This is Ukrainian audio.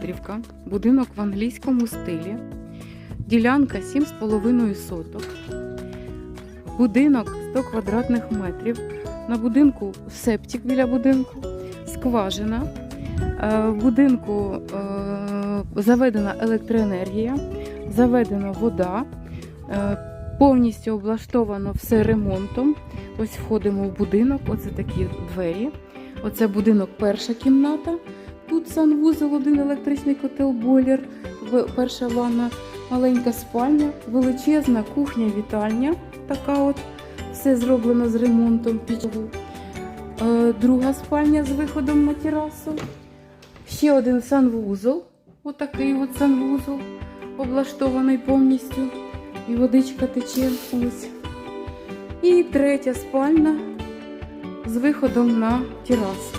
Дмитрівка, будинок в англійському стилі, ділянка 7,5 соток, будинок 100 квадратних метрів. На будинку септик біля будинку, скважина. Е, В будинку е, заведена електроенергія, заведена вода, е, повністю облаштовано все ремонтом. Ось входимо в будинок, оце такі двері. Оце будинок перша кімната. Тут санвузол, один електричний котел, бойлер, перша ванна, маленька спальня, величезна кухня, вітальня. Така от. Все зроблено з ремонтом підлогу. Е, Друга спальня з виходом на терасу. Ще один санвузол. Отакий от санвузол, облаштований повністю. І водичка тече ось. І третя спальня з виходом на терасу.